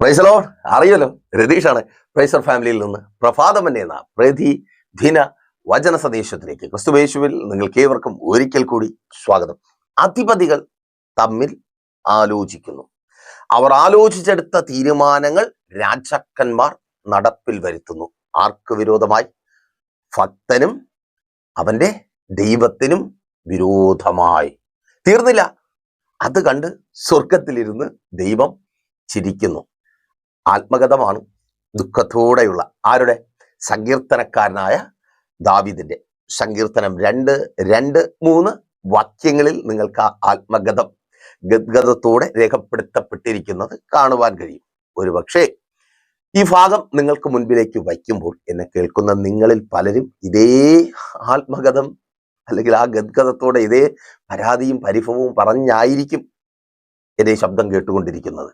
പ്രൈസലോ അറിയല്ലോ രതീഷാണ്. പ്രൈസർ ഫാമിലിയിൽ നിന്ന് പ്രഭാതമൻ എന്ന പ്രതി ദിന വചന സന്ദേശത്തിലേക്ക്. ക്രിസ്തുവേശുവിൽ നിങ്ങൾക്ക് ഏവർക്കും ഒരിക്കൽ കൂടി സ്വാഗതം. അധിപതികൾ തമ്മിൽ ആലോചിക്കുന്നു. അവർ ആലോചിച്ചെടുത്ത തീരുമാനങ്ങൾ രാജാക്കന്മാർ നടപ്പിൽ വരുത്തുന്നു. ആർക്ക് വിരോധമായി? ഭക്തനും അവന്റെ ദൈവത്തിനും വിരോധമായി. തീർന്നില്ല. അത് കണ്ട് സ്വർഗത്തിലിരുന്ന് ദൈവം ചിരിക്കുന്നു. ആത്മഗതമാണ് ദുഃഖത്തോടെയുള്ള. ആരുടെ? സങ്കീർത്തനക്കാരനായ ദാവിദിന്റെ സങ്കീർത്തനം രണ്ട് രണ്ട് മൂന്ന് വാക്യങ്ങളിൽ നിങ്ങൾക്ക് ആ ആത്മഗതം ഗദ്ഗതത്തോടെ രേഖപ്പെടുത്തപ്പെട്ടിരിക്കുന്നത് കാണുവാൻ കഴിയും. ഒരുപക്ഷെ ഈ ഭാഗം നിങ്ങൾക്ക് മുൻപിലേക്ക് വയ്ക്കുമ്പോൾ എന്നെ കേൾക്കുന്ന നിങ്ങളിൽ പലരും ഇതേ ആത്മഗതം അല്ലെങ്കിൽ ആ ഗദ്ഗതത്തോടെ ഇതേ പരാതിയും പരിഭവവും പറഞ്ഞായിരിക്കും എന്റെ ഈ ശബ്ദം കേട്ടുകൊണ്ടിരിക്കുന്നത്.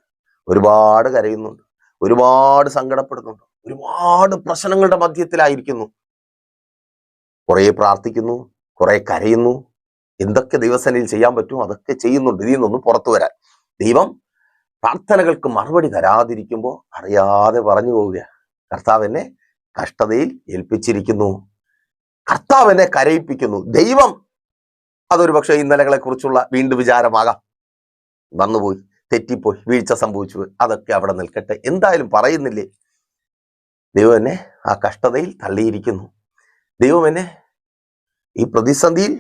ഒരുപാട് കരയുന്നുണ്ട്. ഒരുപാട് സങ്കടപ്പെടുന്നുണ്ട്. ഒരുപാട് പ്രശ്നങ്ങളുടെ മധ്യത്തിലായിരിക്കുന്നു. കുറെ പ്രാർത്ഥിക്കുന്നു കുറെ കരയുന്നു. എന്തൊക്കെ ദൈവസേനയിൽ ചെയ്യാൻ പറ്റുമോ അതൊക്കെ ചെയ്യുന്നുണ്ട്. ഇതിൽ നിന്നൊന്നും പുറത്തു വരാൻ. ദൈവം പ്രാർത്ഥനകൾക്ക് മറുപടി തരാതിരിക്കുമ്പോൾ അറിയാതെ പറഞ്ഞു പോവുക കർത്താവ് എന്നെ കഷ്ടതയിൽ ഏൽപ്പിച്ചിരിക്കുന്നു. കർത്താവ് എന്നെ കരയിപ്പിക്കുന്നു. ദൈവം അതൊരു പക്ഷേ ഇന്നലകളെ കുറിച്ചുള്ള വീണ്ടും വിചാരമാകാം. വന്നുപോയി. തെറ്റിപ്പോയി വീഴ്ച സംഭവിച്ചു അതൊക്കെ അവിടെ നിൽക്കട്ടെ. എന്തായാലും പറയുന്നില്ലേ? ദൈവം എന്നെ ആ കഷ്ടതയിൽ തള്ളിയിരിക്കുന്നു. ദൈവം എന്നെ ഈ പ്രതിസന്ധിയിൽ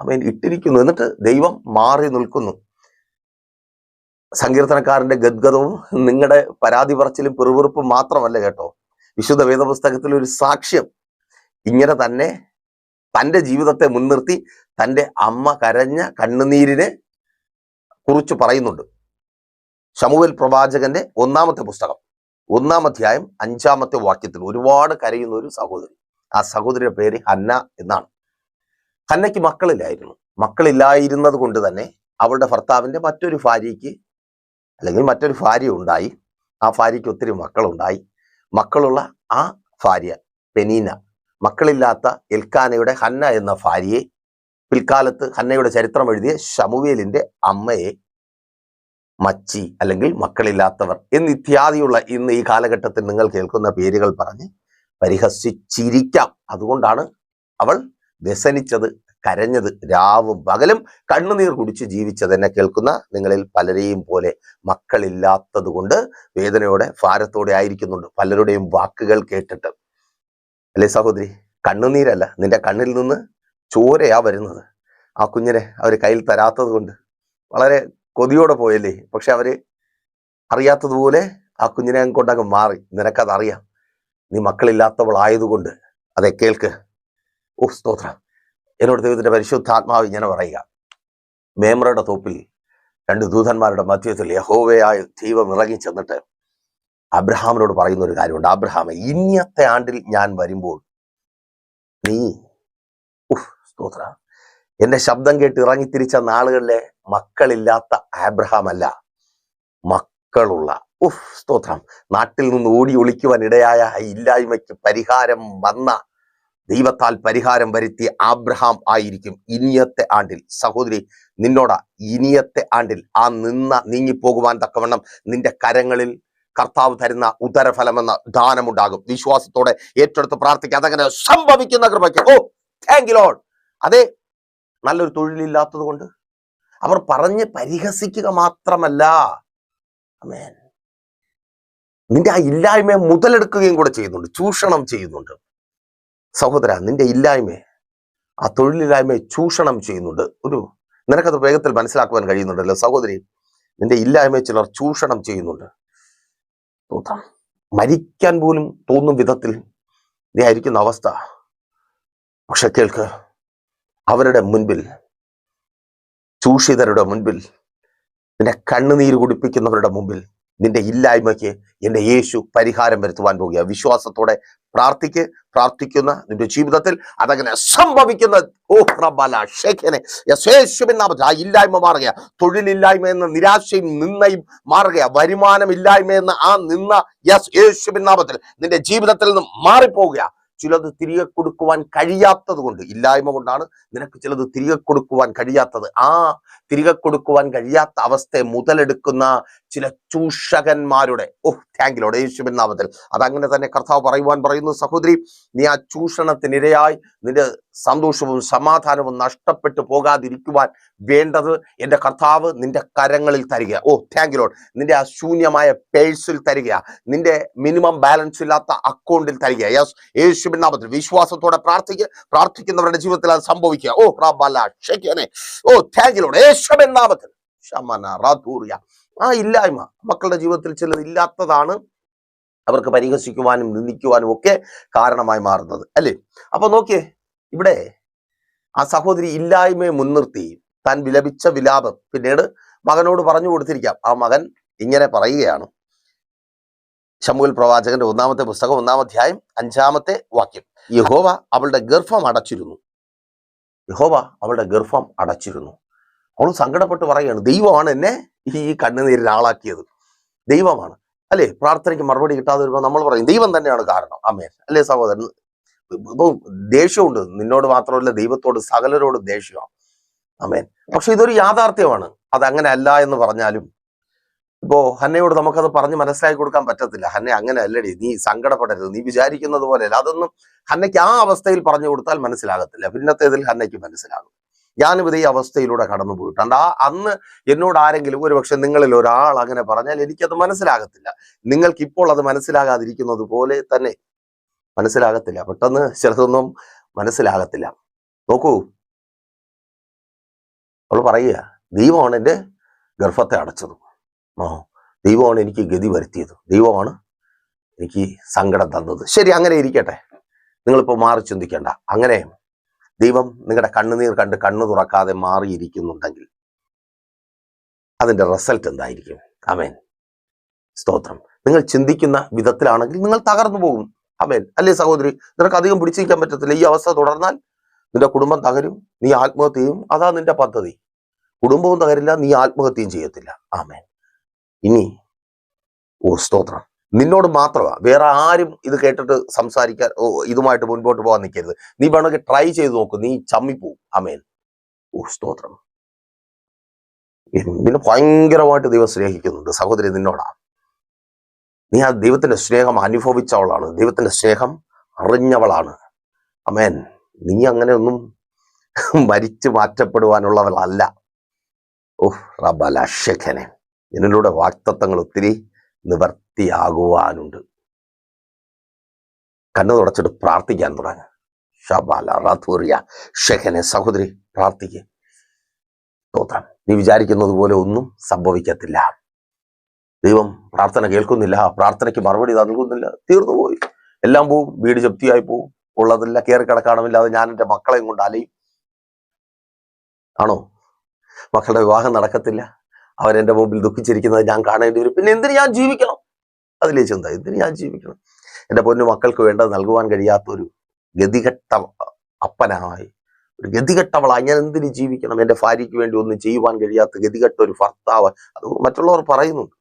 അവൻ ഇട്ടിരിക്കുന്നു. എന്നിട്ട് ദൈവം മാറി നിൽക്കുന്നു. സങ്കീർത്തനക്കാരന്റെ ഗദ്ഗതവും നിങ്ങളുടെ പരാതി പറച്ചിലും പിറുപിറുപ്പും മാത്രമല്ല കേട്ടോ. വിശുദ്ധ വേദപുസ്തകത്തിൽ ഒരു സാക്ഷ്യം ഇങ്ങനെ തന്നെ തന്റെ ജീവിതത്തെ മുൻനിർത്തി തന്റെ അമ്മ കരഞ്ഞ കണ്ണുനീരിനെ കുറിച്ച് പറയുന്നുണ്ട്. ശമുവൽ പ്രവാചകന്റെ ഒന്നാമത്തെ പുസ്തകം. ഒന്നാം അധ്യായം അഞ്ചാമത്തെ വാക്യത്തിൽ ഒരുപാട് കരയുന്ന ഒരു സഹോദരി. ആ സഹോദരിയുടെ പേര് ഹന്ന എന്നാണ്. ഹന്നയ്ക്ക് മക്കളില്ലായിരുന്നു. മക്കളില്ലായിരുന്നത് കൊണ്ട് തന്നെ അവളുടെ ഭർത്താവിന്റെ മറ്റൊരു ഭാര്യയ്ക്ക് അല്ലെങ്കിൽ മറ്റൊരു ഭാര്യ ഉണ്ടായി. ആ ഭാര്യയ്ക്ക് ഒത്തിരി മക്കളുണ്ടായി. മക്കളുള്ള ആ ഭാര്യ പെനീന മക്കളില്ലാത്ത എൽക്കാനയുടെ ഹന്ന എന്ന ഭാര്യയെ പിൽക്കാലത്ത് ഹന്നയുടെ ചരിത്രം എഴുതിയ ശമുവേലിന്റെ അമ്മയെ മച്ചി അല്ലെങ്കിൽ മക്കളില്ലാത്തവർ എന്നിത്യാദിയുള്ള ഇന്ന് ഈ കാലഘട്ടത്തിൽ നിങ്ങൾ കേൾക്കുന്ന പേരുകൾ പറഞ്ഞ് പരിഹസിച്ചിരിക്കാം. അതുകൊണ്ടാണ് അവൾ വ്യസനിച്ചത് കരഞ്ഞത് രാവും പകലും കണ്ണുനീർ കുടിച്ച് ജീവിച്ചത് എന്നെ കേൾക്കുന്ന നിങ്ങളിൽ പലരെയും പോലെ മക്കളില്ലാത്തത് കൊണ്ട് വേദനയോടെ ഭാരത്തോടെ ആയിരിക്കുന്നുണ്ട്. പലരുടെയും വാക്കുകൾ കേട്ടിട്ട്. അല്ലേ സഹോദരി? കണ്ണുനീരല്ല നിന്റെ കണ്ണിൽ നിന്ന് ചോരയാ വരുന്നത്. ആ കുഞ്ഞിനെ അവർ കയ്യിൽ തരാത്തത് കൊണ്ട് വളരെ കൊതിയോടെ പോയല്ലേ? പക്ഷെ അവർ അറിയാത്തതുപോലെ ആ കുഞ്ഞിനെ കൊണ്ടങ്ങ് മാറി. നിനക്കതറിയാം. നീ മക്കളില്ലാത്തവളായതുകൊണ്ട്. അതെ കേൾക്ക്. ഓ സ്തോത്ര. എന്നോട് ദൈവത്തിന്റെ പരിശുദ്ധാത്മാവ് ഇങ്ങനെ പറയുക. മേമ്രയുടെ തോപ്പിൽ രണ്ട് ദൂതന്മാരുടെ മധ്യത്തിൽ യഹോവയായ ദൈവം ഇറങ്ങി ചെന്നിട്ട് അബ്രഹാമിനോട് പറയുന്ന ഒരു കാര്യമുണ്ട്. അബ്രഹാമെ ഇന്നത്തെ ആണ്ടിൽ ഞാൻ വരുമ്പോൾ നീ ഉഫ് സ്തോത്ര. എന്റെ ശബ്ദം കേട്ട് ഇറങ്ങിത്തിരിച്ച നാളുകളിലെ മക്കളില്ലാത്ത ആബ്രഹാം അല്ല മക്കളുള്ള. ഉഫ് സ്തോത്രം. നാട്ടിൽ നിന്ന് ഓടി ഒളിക്കുവാൻ ഇടയായ ഇല്ലായ്മയ്ക്ക് പരിഹാരം വന്ന ദൈവത്താൽ പരിഹാരം വരുത്തിയ ആബ്രഹാം ആയിരിക്കും ഇനിയത്തെ ആണ്ടിൽ. സഹോദരി നിന്നോട ഇനിയത്തെ ആണ്ടിൽ ആ നിന്ന നീങ്ങിപ്പോകുവാൻ തക്കവണ്ണം നിന്റെ കരങ്ങളിൽ കർത്താവ് തരുന്ന ഉദരഫലമെന്ന ദാനമുണ്ടാകും. വിശ്വാസത്തോടെ ഏറ്റെടുത്ത് പ്രാർത്ഥിക്കുക. അതങ്ങനെ സംഭവിക്കുന്ന കൃപയ്ക്ക്. ഓ താങ്ക് യു ലോഡ് അതെ നല്ലൊരു തൊഴിലില്ലാത്തത് കൊണ്ട് അവർ പറഞ്ഞ് പരിഹസിക്കുക മാത്രമല്ല. നിന്റെ ആ ഇല്ലായ്മയെ മുതലെടുക്കുകയും കൂടെ ചെയ്യുന്നുണ്ട്. ചൂഷണം ചെയ്യുന്നുണ്ട്. സഹോദര നിന്റെ ഇല്ലായ്മയെ ആ തൊഴിലില്ലായ്മയെ ചൂഷണം ചെയ്യുന്നുണ്ട്. ഒരു നിനക്കത് വേഗത്തിൽ മനസ്സിലാക്കുവാൻ കഴിയുന്നുണ്ടല്ലോ. സഹോദരി നിന്റെ ഇല്ലായ്മയെ ചിലർ ചൂഷണം ചെയ്യുന്നുണ്ട്. മരിക്കാൻ പോലും തോന്നും വിധത്തിൽ നീ ആയിരിക്കുന്ന അവസ്ഥ. പക്ഷെ കേൾക്ക് അവരുടെ മുൻപിൽ ചൂഷിതരുടെ മുൻപിൽ നിന്നെ കണ്ണുനീര് കുടിപ്പിക്കുന്നവരുടെ മുമ്പിൽ നിന്റെ ഇല്ലായ്മയ്ക്ക് എന്റെ യേശു പരിഹാരം വരുത്തുവാൻ പോകുക. വിശ്വാസത്തോടെ പ്രാർത്ഥിക്ക് പ്രാർത്ഥിക്കുന്ന നിന്റെ ജീവിതത്തിൽ അതങ്ങനെ സംഭവിക്കുന്ന ഓ പ്രബല ആ ഇല്ലായ്മ മാറുക തൊഴിലില്ലായ്മ എന്ന നിരാശയും നിന്നയും മാറുക വരുമാനമില്ലായ്മ എന്ന ആ നിന്ന യസ് നിന്റെ ജീവിതത്തിൽ നിന്ന് മാറിപ്പോവുക ചിലത് തിരികെ കൊടുക്കുവാൻ കഴിയാത്തത് കൊണ്ട് ഇല്ലായ്മ കൊണ്ടാണ് നിനക്ക് ചിലത് തിരികെ കൊടുക്കുവാൻ കഴിയാത്തത്. ആ തിരികെ കൊടുക്കുവാൻ കഴിയാത്ത അവസ്ഥയെ മുതലെടുക്കുന്ന ചില ചൂഷകന്മാരുടെ ഓ താങ്കിലോട് യേശുവിൻ നാമത്തിൽ. അതങ്ങനെ തന്നെ കർത്താവ് പറയുവാൻ പറയുന്നു സഹോദരി നീ ആ ചൂഷണത്തിനിരയായി നിന്റെ സന്തോഷവും സമാധാനവും നഷ്ടപ്പെട്ടു പോകാതിരിക്കുവാൻ വേണ്ടത് എന്റെ കർത്താവ് നിന്റെ കരങ്ങളിൽ തരിക. ഓ താങ്ക് ലോഡ് നിന്റെ ആ ശൂന്യമായ പേഴ്സിൽ തരിക. നിന്റെ മിനിമം ബാലൻസ് ഇല്ലാത്ത അക്കൗണ്ടിൽ തരിക. യെസ് യേശുബിൻ നാമത്തിൽ വിശ്വാസത്തോടെ പ്രാർത്ഥിക്കുക പ്രാർത്ഥിക്കുന്നവരുടെ ജീവിതത്തിൽ അത് സംഭവിക്കുക. ഓ ഷെയ്ക്കനെ ഓ താങ്ക് നാമത്തിൽ. യേശുബിൻ റാത്തൂറിയ ആ ഇല്ലായ്മ മക്കളുടെ ജീവിതത്തിൽ ചിലത് ഇല്ലാത്തതാണ് അവർക്ക് പരിഹസിക്കുവാനും നിന്ദിക്കുവാനും ഒക്കെ കാരണമായി മാറുന്നത് അല്ലേ? അപ്പൊ നോക്കിയേ ഇവിടെ ആ സഹോദരി ഇല്ലായ്മയെ മുൻനിർത്തി താൻ വിലപിച്ച വിലാപം പിന്നീട് മകനോട് പറഞ്ഞു കൊടുത്തിരിക്കാം. ആ മകൻ ഇങ്ങനെ പറയുകയാണ്. ശമുൽ പ്രവാചകന്റെ ഒന്നാമത്തെ പുസ്തകം ഒന്നാം അധ്യായം അഞ്ചാമത്തെ വാക്യം. യഹോവ അവളുടെ ഗർഭം അടച്ചിരുന്നു. യഹോവ അവളുടെ ഗർഭം അടച്ചിരുന്നു. അവൾ സങ്കടപ്പെട്ട് പറയുകയാണ് ദൈവമാണ് എന്നെ ഈ കണ്ണുനീരിൽ ആളാക്കിയത്. ദൈവമാണ്. അല്ലേ? പ്രാർത്ഥനയ്ക്ക് മറുപടി കിട്ടാതെ വരുമ്പോൾ നമ്മൾ പറയും ദൈവം തന്നെയാണ് കാരണം. അമ്മേ അല്ലേ സഹോദരൻ? ഇപ്പൊ ദേഷ്യമുണ്ട്. നിന്നോട് മാത്രമല്ല ദൈവത്തോട് സകലരോട് ദേഷ്യമാണ് അമ്മേൻ പക്ഷെ ഇതൊരു യാഥാർത്ഥ്യമാണ്. അത് അങ്ങനെ അല്ല എന്ന് പറഞ്ഞാലും ഇപ്പോ ഹന്നയോട് നമുക്കത് പറഞ്ഞ് മനസ്സിലാക്കി കൊടുക്കാൻ പറ്റത്തില്ല. ഹന്ന അങ്ങനെ അല്ലടി നീ സങ്കടപ്പെടരുത്. നീ വിചാരിക്കുന്നത് പോലെയല്ല. അതൊന്നും ഹന്നയ്ക്ക് ആ അവസ്ഥയിൽ പറഞ്ഞു കൊടുത്താൽ മനസ്സിലാകത്തില്ല. പിന്നത്തേതിൽ ഹന്നയ്ക്ക് മനസ്സിലാകും. ഞാനും ഇതേ അവസ്ഥയിലൂടെ കടന്നു പോയിട്ടുണ്ട് ആ അന്ന് എന്നോട് ആരെങ്കിലും ഒരുപക്ഷെ നിങ്ങളിൽ ഒരാൾ അങ്ങനെ പറഞ്ഞാൽ എനിക്കത് മനസ്സിലാകത്തില്ല. നിങ്ങൾക്ക് ഇപ്പോൾ അത് മനസ്സിലാകാതിരിക്കുന്നത് പോലെ തന്നെ മനസ്സിലാകത്തില്ല. പെട്ടെന്ന് ചിലതൊന്നും മനസ്സിലാകത്തില്ല. നോക്കൂ. അവൾ പറയുക ദൈവമാണ് എന്റെ ഗർഭത്തെ അടച്ചത്. ആ ദൈവമാണ് എനിക്ക് ഗതി വരുത്തിയത്. ദൈവമാണ് എനിക്ക് സങ്കടം തന്നത്. ശരി അങ്ങനെ ഇരിക്കട്ടെ. നിങ്ങളിപ്പോൾ മാറി ചിന്തിക്കേണ്ട. അങ്ങനെ ദൈവം നിങ്ങളുടെ കണ്ണുനീർ കണ്ട് കണ്ണു തുറക്കാതെ മാറിയിരിക്കുന്നുണ്ടെങ്കിൽ അതിന്റെ റിസൾട്ട് എന്തായിരിക്കും? അമേൻ സ്തോത്രം. നിങ്ങൾ ചിന്തിക്കുന്ന വിധത്തിലാണെങ്കിൽ നിങ്ങൾ തകർന്നു പോകും. അമേൻ അല്ലേ സഹോദരി? നിനക്ക് അധികം പിടിച്ചിരിക്കാൻ പറ്റത്തില്ല. ഈ അവസ്ഥ തുടർന്നാൽ നിന്റെ കുടുംബം തകരും നീ ആത്മഹത്യയും അതാ നിന്റെ പദ്ധതി. കുടുംബവും തകരില്ല നീ ആത്മഹത്യയും ചെയ്യത്തില്ല. ആമേൻ. ഇനി ഓ സ്തോത്രം. നിന്നോട് മാത്രമാ. വേറെ ആരും ഇത് കേട്ടിട്ട് സംസാരിക്കാൻ ഇതുമായിട്ട് മുൻപോട്ട് പോകാൻ നിൽക്കരുത്. നീ വേണമെങ്കിൽ ട്രൈ ചെയ്ത് നോക്ക്. നീ ചമ്മിപ്പോവും. അമേൻ ഓ സ്തോത്രം. നിന്നെ ഭയങ്കരമായിട്ട് ദൈവം സ്നേഹിക്കുന്നുണ്ട്. സഹോദരി നിന്നോടാണ് നീ ആ ദൈവത്തിന്റെ സ്നേഹം അനുഭവിച്ചവളാണ്. ദൈവത്തിന്റെ സ്നേഹം അറിഞ്ഞവളാണ്. അമേൻ നീ അങ്ങനെ ഒന്നും മരിച്ചു മാറ്റപ്പെടുവാനുള്ളവളല്ല. ഓഹ് റബല ഷെഖനെ. നിന്നിലൂടെ വാക്തത്വങ്ങൾ ഒത്തിരി നിവർത്തിയാകുവാനുണ്ട് കണ്ണു തുടച്ചിട്ട് പ്രാർത്ഥിക്കാൻ തുടങ്ങുക ഷെഖനെ സഹോദരി പ്രാർത്ഥിക്കുക നീ വിചാരിക്കുന്നത് പോലെ ഒന്നും സംഭവിക്കത്തില്ല. ദൈവം പ്രാർത്ഥന കേൾക്കുന്നില്ല. പ്രാർത്ഥനയ്ക്ക് മറുപടി നൽകുന്നില്ല. തീർന്നു പോയി. എല്ലാം പോവും. വീട് ജപ്തിയായി പോവും. ഉള്ളതില്ല കയറി കിടക്കാണമില്ലാതെ ഞാൻ എന്റെ മക്കളെയും കൊണ്ട് അലയും. ആണോ? മക്കളുടെ വിവാഹം നടക്കത്തില്ല. അവരെന്റെ മുമ്പിൽ ദുഃഖിച്ചിരിക്കുന്നത് ഞാൻ കാണേണ്ടി വരും. പിന്നെ എന്തിനു ഞാൻ ജീവിക്കണം? അതിലേ ചിന്ത ഇതിന് ഞാൻ ജീവിക്കണം. എന്റെ പൊന്നു മക്കൾക്ക് വേണ്ടത് നൽകുവാൻ കഴിയാത്ത ഒരു ഗതികെട്ട അപ്പനായി. ഒരു ഗതികെട്ടവളായി. ഞാൻ എന്തിന് ജീവിക്കണം? എന്റെ ഭാര്യയ്ക്ക് വേണ്ടി ഒന്നും ചെയ്യുവാൻ കഴിയാത്ത ഗതികെട്ട ഒരു ഭർത്താവ്. അത് മറ്റുള്ളവർ പറയുന്നുണ്ട്.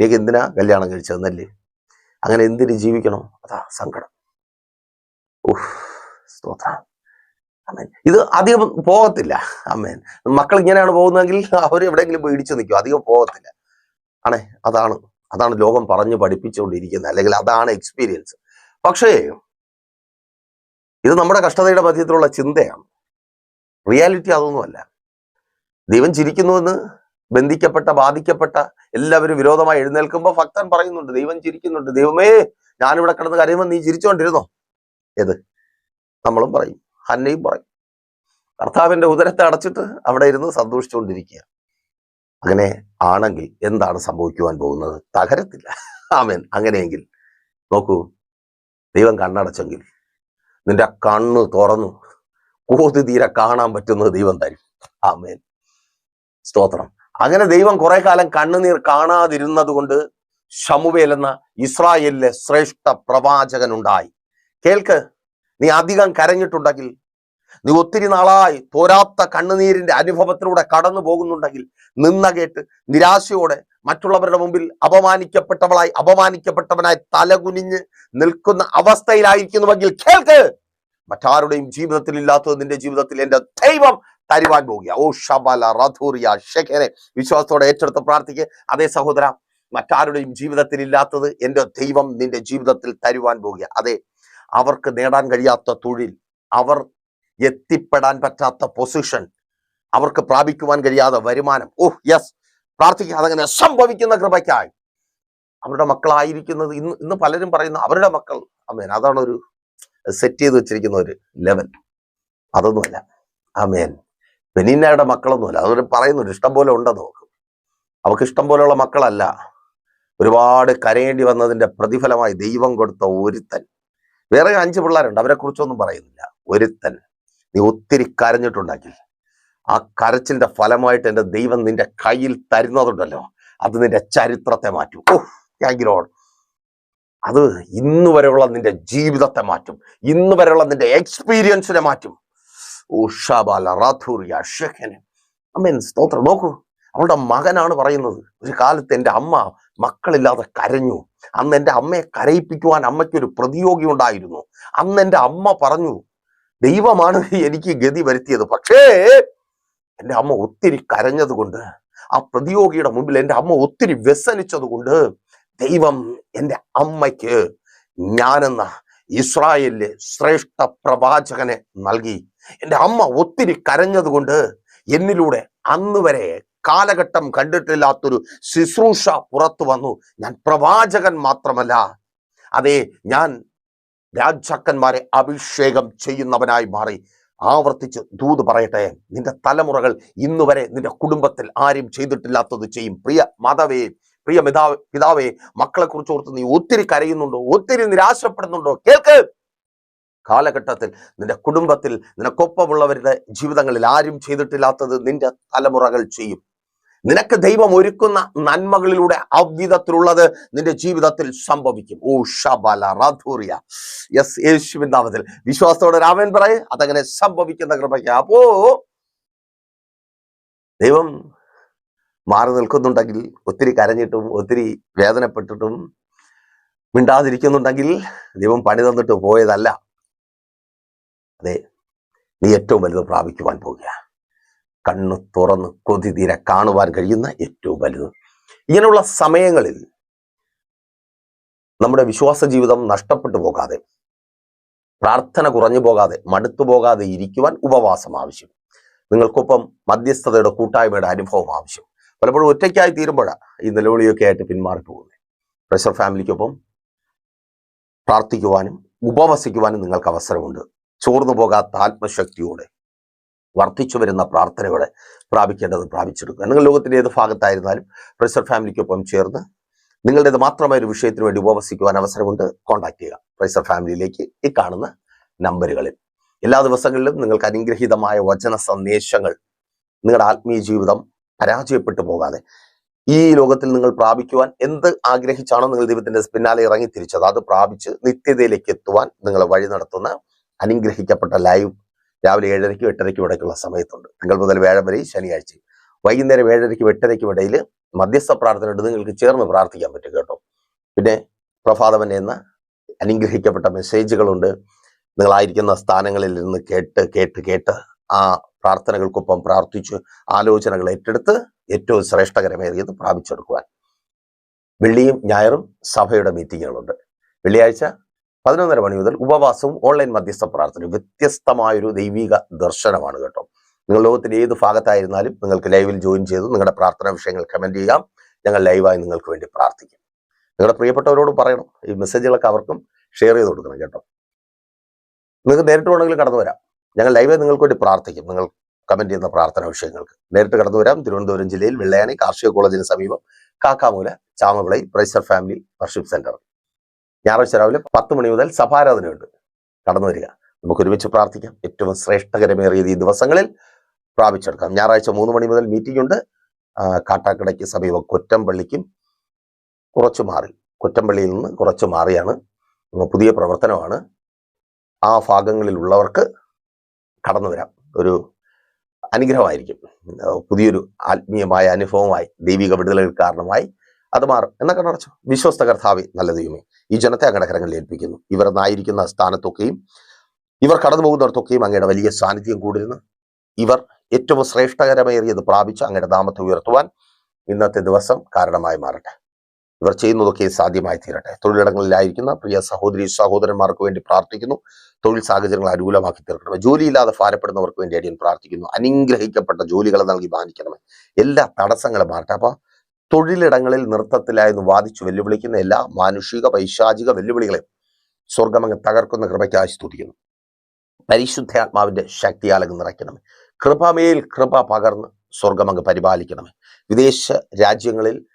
നീക്ക് എന്തിനാ കല്യാണം കഴിച്ചതെന്നല്ലേ? അങ്ങനെ എന്തിന് ജീവിക്കണം? അതാ സങ്കടം. ഉഫ് സ്തോത്രം. അമ്മേൻ ഇത് അധികം പോകത്തില്ല. അമ്മേൻ മക്കൾ ഇങ്ങനെയാണ് പോകുന്നതെങ്കിൽ അവർ എവിടെയെങ്കിലും പോയി ഇടിച്ചു നിൽക്കും. അധികം പോകത്തില്ല. ആണേ അതാണ് അതാണ് ലോകം പറഞ്ഞു പഠിപ്പിച്ചുകൊണ്ടിരിക്കുന്നത് അല്ലെങ്കിൽ അതാണ് എക്സ്പീരിയൻസ് പക്ഷേ ഇത് നമ്മുടെ കഷ്ടതയുടെ മധ്യത്തിലുള്ള ചിന്തയാണ്. റിയാലിറ്റി അതൊന്നുമല്ല. ദൈവം ചിരിക്കുന്നുവെന്ന് ബന്ധിക്കപ്പെട്ട ബാധിക്കപ്പെട്ട എല്ലാവരും വിരോധമായി എഴുന്നേൽക്കുമ്പോൾ ഭക്തൻ പറയുന്നുണ്ട് ദൈവം ചിരിക്കുന്നുണ്ട്. ദൈവമേ ഞാനിവിടെ കിടന്ന് കരയുമ്പോൾ നീ ചിരിച്ചുകൊണ്ടിരുന്നോ ഏത് നമ്മളും പറയും. ഹന്നയും പറയും. കർത്താവിന്റെ ഉദരത്തെ അടച്ചിട്ട് അവിടെ ഇരുന്ന് സന്തോഷിച്ചുകൊണ്ടിരിക്കുക അങ്ങനെ ആണെങ്കിൽ എന്താണ് സംഭവിക്കുവാൻ പോകുന്നത്? തകരത്തില്ല. ആമേൻ. അങ്ങനെയെങ്കിൽ നോക്കൂ. ദൈവം കണ്ണടച്ചെങ്കിൽ നിന്റെ കണ്ണ് തുറന്നു കൂതി തീരെ കാണാൻ പറ്റുന്നത് ദൈവം തരും. ആമേൻ. സ്തോത്രം. അങ്ങനെ ദൈവം കുറെ കാലം കണ്ണുനീർ കാണാതിരുന്നത് കൊണ്ട് ഷമുവേൽ എന്ന ഇസ്രായേലിലെ ശ്രേഷ്ഠ പ്രവാചകനുണ്ടായി. കേൾക്ക് നീ അധികം കരഞ്ഞിട്ടുണ്ടെങ്കിൽ നീ ഒത്തിരി നാളായി തോരാത്ത കണ്ണുനീരിന്റെ അനുഭവത്തിലൂടെ കടന്നു പോകുന്നുണ്ടെങ്കിൽ നിന്ന കേട്ട് നിരാശയോടെ മറ്റുള്ളവരുടെ മുമ്പിൽ അപമാനിക്കപ്പെട്ടവളായി അപമാനിക്കപ്പെട്ടവനായി തലകുനിഞ്ഞ് നിൽക്കുന്ന അവസ്ഥയിലായിരിക്കുന്നുവെങ്കിൽ കേൾക്ക്. മറ്റാരുടെയും ജീവിതത്തിൽ ഇല്ലാത്തത് നിന്റെ ജീവിതത്തിൽ എന്റെ ദൈവം തരുവാൻ പോകുക. ഓ ഷബല റധൂറിയ ഷെഖനെ വിശ്വാസത്തോടെ ഏറ്റെടുത്ത് പ്രാർത്ഥിക്കുക അതേ സഹോദര മറ്റാരുടെയും ജീവിതത്തിൽ ഇല്ലാത്തത് എന്റെ ദൈവം നിന്റെ ജീവിതത്തിൽ തരുവാൻ പോകുക. അതെ അവർക്ക് നേടാൻ കഴിയാത്ത തൊഴിൽ അവർ എത്തിപ്പെടാൻ പറ്റാത്ത പൊസിഷൻ അവർക്ക് പ്രാപിക്കുവാൻ കഴിയാതെ വരുമാനം. ഓഹ് യെസ് പ്രാർത്ഥിക്കുക അതങ്ങനെ സംഭവിക്കുന്ന കൃപയ്ക്കായി. അവരുടെ മക്കളായിരിക്കുന്നത് ഇന്ന് ഇന്ന് പലരും പറയുന്ന അവരുടെ മക്കൾ. അമേൻ. അതാണ് ഒരു സെറ്റ് ചെയ്ത് വെച്ചിരിക്കുന്ന ഒരു ലെവൽ അതൊന്നുമല്ല. അമേൻ. ബെനീനയുടെ മക്കളൊന്നുമല്ല. അതൊരു പറയുന്നുണ്ട്. ഇഷ്ടം പോലെ ഉണ്ടെന്ന് നോക്കും. അവർക്ക് ഇഷ്ടം പോലെയുള്ള മക്കളല്ല. ഒരുപാട് കരയേണ്ടി വന്നതിന്റെ പ്രതിഫലമായി ദൈവം കൊടുത്ത ഒരുത്തൻ. വേറെ അഞ്ച് പിള്ളേരുണ്ട്. അവരെ കുറിച്ചൊന്നും പറയുന്നില്ല. ഒരുത്തൻ. നീ ഒത്തിരി കരഞ്ഞിട്ടുണ്ടെങ്കിൽ ആ കരച്ചിലിന്റെ ഫലമായിട്ട് എന്റെ ദൈവം നിന്റെ കയ്യിൽ തരുന്നതുണ്ടല്ലോ അത് നിന്റെ ചരിത്രത്തെ മാറ്റും. ഓ താങ്ക് അത് ഇന്ന് വരെയുള്ള നിന്റെ ജീവിതത്തെ മാറ്റും. ഇന്ന് വരെയുള്ള നിന്റെ എക്സ്പീരിയൻസിനെ മാറ്റും. ഉഷാബാല റാഥൂറിയ ഷെഖന് അമ്മ സ്തോത്രം. നോക്കൂ അവളുടെ മകനാണ് പറയുന്നത്. ഒരു കാലത്ത് എന്റെ അമ്മ മക്കളില്ലാതെ കരഞ്ഞു. അന്ന് എന്റെ അമ്മയെ കരയിപ്പിക്കുവാൻ അമ്മയ്ക്കൊരു പ്രതിയോഗി ഉണ്ടായിരുന്നു. അന്ന് എന്റെ അമ്മ പറഞ്ഞു ദൈവമാണ് എനിക്ക് ഗതി വരുത്തിയത്. പക്ഷേ എന്റെ അമ്മ ഒത്തിരി കരഞ്ഞത് കൊണ്ട് ആ പ്രതിയോഗിയുടെ മുമ്പിൽ എന്റെ അമ്മ ഒത്തിരി വ്യസനിച്ചത് കൊണ്ട് ദൈവം എന്റെ അമ്മയ്ക്ക് ഞാനെന്ന ഇസ്രായേലിലെ ശ്രേഷ്ഠ പ്രവാചകനെ നൽകി. എന്റെ അമ്മ ഒത്തിരി കരഞ്ഞത് കൊണ്ട് എന്നിലൂടെ അന്ന് വരെ കാലഘട്ടം കണ്ടിട്ടില്ലാത്തൊരു ശുശ്രൂഷ പുറത്തു വന്നു. ഞാൻ പ്രവാചകൻ മാത്രമല്ല. അതെ ഞാൻ രാജാക്കന്മാരെ അഭിഷേകം ചെയ്യുന്നവനായി മാറി. ആവർത്തിച്ച് ദൂത് പറയട്ടെ നിന്റെ തലമുറകൾ ഇന്നുവരെ നിന്റെ കുടുംബത്തിൽ ആരും ചെയ്തിട്ടില്ലാത്തത് ചെയ്യും. പ്രിയ മാതാവേ പ്രിയ പിതാവ് പിതാവേ മക്കളെ കുറിച്ച് ഓർത്ത് നീ ഒത്തിരി കരയുന്നുണ്ടോ? ഒത്തിരി നിരാശപ്പെടുന്നുണ്ടോ? കേൾക്ക്. കാലഘട്ടത്തിൽ നിന്റെ കുടുംബത്തിൽ നിനക്കൊപ്പമുള്ളവരുടെ ജീവിതങ്ങളിൽ ആരും ചെയ്തിട്ടില്ലാത്തത് നിന്റെ തലമുറകൾ ചെയ്യും. നിനക്ക് ദൈവം ഒരുക്കുന്ന നന്മകളിലൂടെ അവിധത്തിലുള്ളത് നിന്റെ ജീവിതത്തിൽ സംഭവിക്കും. ഓ ഷബല റാധൂറിയ. യെസ് യേശുവിൻ നാമത്തിൽ. വിശ്വാസത്തോടെ രാമൻ പറയും. അതങ്ങനെ സംഭവിക്കുന്ന കൃപയ്ക്ക്. അപ്പോ ദൈവം മാറി നിൽക്കുന്നുണ്ടെങ്കിൽ ഒത്തിരി കരഞ്ഞിട്ടും ഒത്തിരി വേദനപ്പെട്ടിട്ടും മിണ്ടാതിരിക്കുന്നുണ്ടെങ്കിൽ ദൈവം പണി തന്നിട്ട് പോയതല്ല. അതെ നീ ഏറ്റവും വലുത് പ്രാപിക്കുവാൻ പോകുക കണ്ണു തുറന്ന് കൊതി തീരെ കാണുവാൻ കഴിയുന്ന ഏറ്റവും വലുത്. ഇങ്ങനെയുള്ള സമയങ്ങളിൽ നമ്മുടെ വിശ്വാസ ജീവിതം നഷ്ടപ്പെട്ടു പോകാതെ പ്രാർത്ഥന കുറഞ്ഞു പോകാതെ മടുത്തു പോകാതെ ഇരിക്കുവാൻ ഉപവാസം ആവശ്യം. നിങ്ങൾക്കൊപ്പം മധ്യസ്ഥതയുടെ കൂട്ടായ്മയുടെ അനുഭവം ആവശ്യം. പലപ്പോഴും ഒറ്റയ്ക്കായി തീരുമ്പോഴാണ് ഈ നിലവിളിയൊക്കെ ആയിട്ട് പിന്മാറി പോകുന്നത്. പ്രഷർ ഫാമിലിക്കൊപ്പം പ്രാർത്ഥിക്കുവാനും ഉപവസിക്കുവാനും നിങ്ങൾക്ക് അവസരമുണ്ട്. ചോർന്നു പോകാത്ത ആത്മശക്തിയോടെ വർദ്ധിച്ചു വരുന്ന പ്രാർത്ഥനയോടെ പ്രാപിക്കേണ്ടത് പ്രാപിച്ചെടുക്കുക. നിങ്ങൾ ലോകത്തിന്റെ ഏത് ഭാഗത്തായിരുന്നാലും പ്രൈസർ ഫാമിലിക്കൊപ്പം ചേർന്ന് നിങ്ങളുടേത് മാത്രമായ ഒരു വിഷയത്തിന് വേണ്ടി ഉപവസിക്കുവാൻ അവസരമുണ്ട് കോൺടാക്ട് ചെയ്യുക. പ്രൈസർ ഫാമിലിയിലേക്ക് ഈ കാണുന്ന നമ്പറുകളിൽ. എല്ലാ ദിവസങ്ങളിലും നിങ്ങൾക്ക് അനുഗ്രഹീതമായ വചന സന്ദേശങ്ങൾ നിങ്ങളുടെ ആത്മീയ ജീവിതം പരാജയപ്പെട്ടു പോകാതെ ഈ ലോകത്തിൽ നിങ്ങൾ പ്രാപിക്കുവാൻ എന്ത് ആഗ്രഹിച്ചാണോ നിങ്ങൾ ദൈവത്തിന്റെ പിന്നാലെ ഇറങ്ങി തിരിച്ചത് അത് പ്രാപിച്ച് നിത്യതയിലേക്ക് എത്തുവാൻ നിങ്ങളെ വഴി നടത്തുന്ന അനുഗ്രഹിക്കപ്പെട്ട ലൈവ് രാവിലെ ഏഴരയ്ക്കും എട്ടരയ്ക്കും ഇടയ്ക്കുള്ള സമയത്തുണ്ട്. തിങ്കൾ മുതൽ വ്യാഴം വരെ ശനിയാഴ്ച വൈകുന്നേരം ഏഴരയ്ക്കും എട്ടരയ്ക്കും ഇടയിൽ മധ്യസ്ഥ പ്രാർത്ഥന ഉണ്ട് നിങ്ങൾക്ക് ചേർന്ന് പ്രാർത്ഥിക്കാൻ പറ്റും കേട്ടോ. പിന്നെ പ്രഭാതമൻ എന്ന അനുഗ്രഹിക്കപ്പെട്ട മെസ്സേജുകളുണ്ട്. നിങ്ങളായിരിക്കുന്ന സ്ഥാനങ്ങളിൽ നിന്ന് കേട്ട് കേട്ട് കേട്ട് ആ പ്രാർത്ഥനകൾക്കൊപ്പം പ്രാർത്ഥിച്ച് ആലോചനകൾ ഏറ്റെടുത്ത് ഏറ്റവും ശ്രേഷ്ഠകരമേറിയത് പ്രാപിച്ചെടുക്കുവാൻ. വെള്ളിയും ഞായറും സഭയുടെ മീറ്റിങ്ങുകളുണ്ട്. വെള്ളിയാഴ്ച പതിനൊന്നര മണി മുതൽ ഉപവാസവും ഓൺലൈൻ മധ്യസ്ഥ പ്രാർത്ഥനയും വ്യത്യസ്തമായൊരു ദൈവിക ദർശനമാണ് കേട്ടോ. നിങ്ങൾ ലോകത്തിന്റെ ഏത് ഭാഗത്തായിരുന്നാലും നിങ്ങൾക്ക് ലൈവിൽ ജോയിൻ ചെയ്ത് നിങ്ങളുടെ പ്രാർത്ഥനാ വിഷയങ്ങൾ കമന്റ് ചെയ്യാം. ഞങ്ങൾ ലൈവായി നിങ്ങൾക്ക് വേണ്ടി പ്രാർത്ഥിക്കും. നിങ്ങളുടെ പ്രിയപ്പെട്ടവരോട് പറയണം. ഈ മെസ്സേജുകളൊക്കെ അവർക്കും ഷെയർ ചെയ്ത് കൊടുക്കണം കേട്ടോ. നിങ്ങൾക്ക് നേരിട്ട് വേണമെങ്കിൽ കടന്നു വരാം. ഞങ്ങൾ ലൈവായി നിങ്ങൾക്ക് വേണ്ടി പ്രാർത്ഥിക്കും. നിങ്ങൾ കമന്റ് ചെയ്യുന്ന പ്രാർത്ഥനാ വിഷയങ്ങൾക്ക്. നേരിട്ട് കടന്നു വരാം. തിരുവനന്തപുരം ജില്ലയിൽ വെള്ളയാണി കാർഷിക കോളേജിന് സമീപം Kakkamoola Chamavilai praiser family worship centre ഞായറാഴ്ച രാവിലെ പത്ത് മണി മുതൽ സഭാരാധനയുണ്ട്. കടന്നു വരിക. നമുക്ക് ഒരുമിച്ച് പ്രാർത്ഥിക്കാം. ഏറ്റവും ശ്രേഷ്ഠകരമേറിയത് ഈ ദിവസങ്ങളിൽ പ്രാപിച്ചെടുക്കാം. ഞായറാഴ്ച മൂന്ന് മണി മുതൽ മീറ്റിംഗ് ഉണ്ട്. കാട്ടാക്കടയ്ക്ക് സമീപം കൊറ്റമ്പള്ളിക്കും കുറച്ചു മാറി. കൊറ്റമ്പള്ളിയിൽ നിന്ന് കുറച്ച് മാറിയാണ്. പുതിയ പ്രവർത്തനമാണ്. ആ ഭാഗങ്ങളിലുള്ളവർക്ക് കടന്നു വരാം. ഒരു അനുഗ്രഹമായിരിക്കും. പുതിയൊരു ആത്മീയമായ അനുഭവമായി ദൈവിക വിടുതലുകൾ കാരണമായി അത് മാറും. എന്നൊക്കെ നടച്ചു വിശ്വസ്ത കർത്താവി നല്ല ദൈവമേ ഈ ജനത്തെ അങ്ങയുടെ കരങ്ങളിൽ ഏൽപ്പിക്കുന്നു. ഇവർ നായിരിക്കുന്ന സ്ഥാനത്തൊക്കെയും ഇവർ കടന്നു പോകുന്നിടത്തൊക്കെയും അങ്ങയുടെ വലിയ സാന്നിധ്യം കൂടിരുന്ന് ഇവർ ഏറ്റവും ശ്രേഷ്ഠകരമേറിയത് പ്രാപിച്ച് അങ്ങയുടെ നാമത്തെ ഉയർത്തുവാൻ ഇന്നത്തെ ദിവസം കാരണമായി മാറട്ടെ. ഇവർ ചെയ്യുന്നതൊക്കെ സാധ്യമായി തീരട്ടെ. തൊഴിലിടങ്ങളിലായിരിക്കുന്ന പ്രിയ സഹോദരി സഹോദരന്മാർക്ക് വേണ്ടി പ്രാർത്ഥിക്കുന്നു. തൊഴിൽ സാഹചര്യങ്ങൾ അനുകൂലമാക്കി തീർക്കണമേ. ജോലിയില്ലാതെ ഭാരപ്പെടുന്നവർക്ക് വേണ്ടി അടിയൻ പ്രാർത്ഥിക്കുന്നു. അനുഗ്രഹിക്കപ്പെട്ട ജോലികൾ നൽകി മാനിക്കണമേ. എല്ലാ തടസ്സങ്ങളും മാറട്ടെ. അപ്പൊ തൊഴിലിടങ്ങളിൽ നൃത്തത്തിലായെന്ന് വാദിച്ചു വെല്ലുവിളിക്കുന്ന എല്ലാ മാനുഷിക പൈശാചിക വെല്ലുവിളികളെയും സ്വർഗമങ്ങ് തകർക്കുന്ന കൃപയ്ക്കായി സ്തുതിക്കുന്നു. പരിശുദ്ധാത്മാവിന്റെ ശക്തിയാലങ്ങ് നിറയ്ക്കണമേ. കൃപമേൽ കൃപ പകർന്ന് സ്വർഗമങ്ങ് പരിപാലിക്കണമേ. വിദേശ രാജ്യങ്ങളിൽ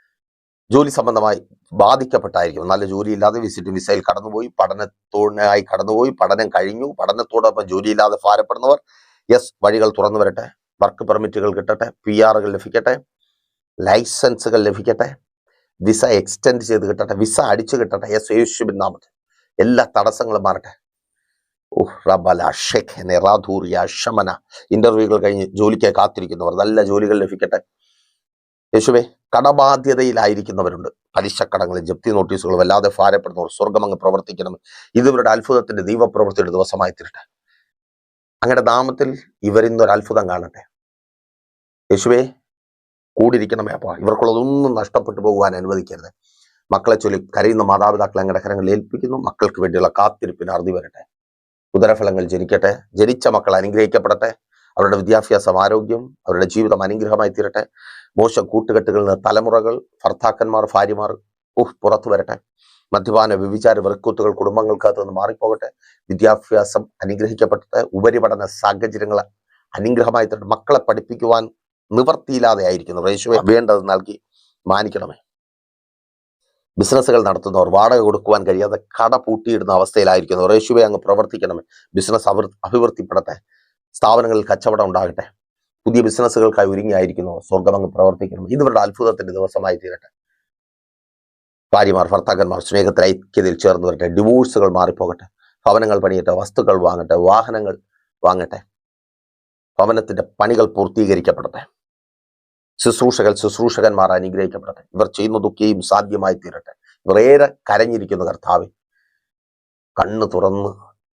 ജോലി സംബന്ധമായി ബാധിക്കപ്പെട്ടായിരിക്കും നല്ല ജോലിയില്ലാതെ വിസിറ്റ് വിസയിൽ കടന്നുപോയി പഠനത്തോടായി കടന്നുപോയി പഠനം കഴിഞ്ഞു പഠനത്തോടൊപ്പം ജോലിയില്ലാതെ ഭാരപ്പെടുന്നവർ യെസ് വഴികൾ തുറന്നു വരട്ടെ. വർക്ക് പെർമിറ്റുകൾ കിട്ടട്ടെ പി ആറുകൾ ലഭിക്കട്ടെ. ലൈസൻസുകൾ ലഭിക്കട്ടെ. വിസ എക്സ്റ്റെൻഡ് ചെയ്ത് കിട്ടട്ടെ. വിസ അടിച്ചു കിട്ടട്ടെ. യെസ് യേശുബിൻ നാമത്തിൽ എല്ലാ തടസ്സങ്ങളും മാറട്ടെ. ഷമന ഇന്റർവ്യൂകൾ കഴിഞ്ഞ് ജോലിക്കായി കാത്തിരിക്കുന്നവർ നല്ല ജോലികൾ ലഭിക്കട്ടെ. യേശുവെ കടബാധ്യതയിലായിരിക്കുന്നവരുണ്ട്. പലിശക്കടങ്ങളും ജപ്തി നോട്ടീസുകളും വല്ലാതെ ഭാരപ്പെടുന്നവർ സ്വർഗം അങ്ങ് പ്രവർത്തിക്കണം. ഇതിവരുടെ അത്ഭുതത്തിന്റെ ദൈവപ്രവൃത്തിയുടെ ദിവസമായി തീരട്ടെ. അങ്ങയുടെ നാമത്തിൽ ഇവരിന്നൊരു അത്ഭുതം കാണട്ടെ. യേശുവെ കൂടിയിരിക്കണമേ അപ്പോൾ ഇവർക്കുള്ളതൊന്നും നഷ്ടപ്പെട്ടു പോകുവാൻ അനുവദിക്കരുത്. മക്കളെ ചൊല്ലി കരയുന്ന മാതാപിതാക്കളെ ഞങ്ങളുടെ കരങ്ങളിൽ ഏൽപ്പിക്കുന്നു. മക്കൾക്ക് വേണ്ടിയുള്ള കാത്തിരിപ്പിന് അറുതി വരട്ടെ. ഉദരഫലങ്ങൾ ജനിക്കട്ടെ. ജനിച്ച മക്കൾ അനുഗ്രഹിക്കപ്പെടട്ടെ. അവരുടെ വിദ്യാഭ്യാസം ആരോഗ്യം അവരുടെ ജീവിതം അനുഗ്രഹമായി തീരട്ടെ. മോശം കൂട്ടുകെട്ടുകളിൽ നിന്ന് തലമുറകൾ ഭർത്താക്കന്മാർ ഭാര്യമാർ ഉഹ് പുറത്തു വരട്ടെ. മദ്യപാന വ്യഭിചാര വെറുക്കൂത്തുകൾ കുടുംബങ്ങൾക്കകത്ത് നിന്ന് മാറിപ്പോകട്ടെ. വിദ്യാഭ്യാസം അനുഗ്രഹിക്കപ്പെട്ടെ ഉപരിപഠന സാഹചര്യങ്ങൾ അനുഗ്രഹമായി തീരട്ടെ. മക്കളെ പഠിപ്പിക്കുവാൻ നിവർത്തിയില്ലാതെ ആയിരിക്കുന്നു റേശുവെ വേണ്ടത് നൽകി മാനിക്കണമേ. ബിസിനസ്സുകൾ നടത്തുന്നവർ വാടക കൊടുക്കുവാൻ കഴിയാതെ കട പൂട്ടിയിടുന്ന അവസ്ഥയിലായിരിക്കുന്നു. റേശുവെ അങ്ങ് പ്രവർത്തിക്കണമേ. ബിസിനസ് അവർ അഭിവൃദ്ധിപ്പെടട്ടെ. സ്ഥാപനങ്ങളിൽ കച്ചവടം ഉണ്ടാകട്ടെ. പുതിയ ബിസിനസ്സുകൾക്കായി ഒരുങ്ങിയായിരിക്കുന്നു. സ്വർഗം അങ്ങ് പ്രവർത്തിക്കണം ഇതുവരുടെ അത്ഭുതത്തിന്റെ ദിവസമായി തീരട്ടെ. ഭാര്യമാർ ഭർത്താക്കന്മാർ സ്നേഹത്തിൽ ഐക്യതയിൽ ചേർന്ന് വരട്ടെ. ഡിവോഴ്സുകൾ മാറിപ്പോകട്ടെ. ഭവനങ്ങൾ പണിയട്ടെ. വസ്തുക്കൾ വാങ്ങട്ടെ. വാഹനങ്ങൾ വാങ്ങട്ടെ. ഭവനത്തിന്റെ പണികൾ പൂർത്തീകരിക്കപ്പെടട്ടെ. ശുശ്രൂഷകൾ ശുശ്രൂഷകന്മാർ അനുഗ്രഹിക്കപ്പെടട്ടെ. ഇവർ ചെയ്യുന്നതൊക്കെയും സാധ്യമായി തീരട്ടെ ഇവർ ഏറെ കരഞ്ഞിരിക്കുന്ന കർത്താവ് കണ്ണ് തുറന്ന്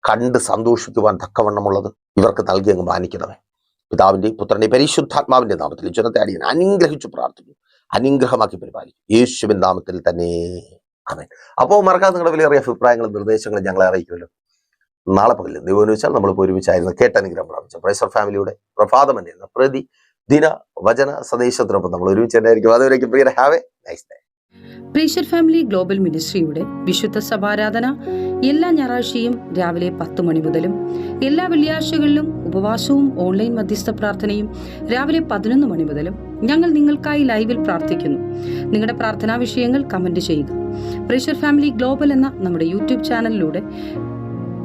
കണ്ട് സന്തോഷിക്കുവാൻ തക്കവണ്ണമുള്ളത് ഇവർക്ക് നൽകി അങ്ങ് മാനിക്കണമേ. പിതാവിന്റെ പുത്രന്റെ പരിശുദ്ധാത്മാവിന്റെ നാമത്തിൽ ജനത്തെ അടിയൻ അനുഗ്രഹിച്ചു പ്രാർത്ഥിക്കും. അനുഗ്രഹമാക്കി പരിപാലിക്കും. യേശുവിൻ നാമത്തിൽ തന്നെ. അമേൻ അപ്പോൾ മറക്കാതെ നിങ്ങളുടെ വിലയേറിയ അഭിപ്രായങ്ങളും നിർദ്ദേശങ്ങളും ഞങ്ങളെ അറിയിക്കുമല്ലോ. നാളെ പകലിൽ ദൈവം വെച്ചാൽ നമ്മളിപ്പോൾ ഒരുമിച്ചായിരുന്നു കേട്ടനുഗ്രഹം പ്രാപിച്ചു പ്രൈസർ ഫാമിലിയുടെ പ്രഭാതം പ്രതി ദിന വചന സന്ദേശത്തിനൊപ്പം നമ്മൾ ഒരുമിച്ച് തന്നെയായിരിക്കും. അതുവരേക്കും prayer have a nice day precious family global മിനിസ്ട്രിയുടെ വിശുദ്ധ സഭാരാധന എല്ലാ ഞായറാഴ്ചയും രാവിലെ പത്ത് മണി മുതലും എല്ലാ വെള്ളിയാഴ്ചകളിലും ഉപവാസവും ഓൺലൈൻ മധ്യസ്ഥ പ്രാർത്ഥനയും രാവിലെ പതിനൊന്ന് മണി മുതലും ഞങ്ങൾ നിങ്ങൾക്കായി ലൈവിൽ പ്രാർത്ഥിക്കുന്നു. നിങ്ങളുടെ പ്രാർത്ഥനാ വിഷയങ്ങൾ കമന്റ് ചെയ്യുക. പ്രീഷർ ഫാമിലി ഗ്ലോബൽ എന്ന നമ്മുടെ യൂട്യൂബ് ചാനലിലൂടെ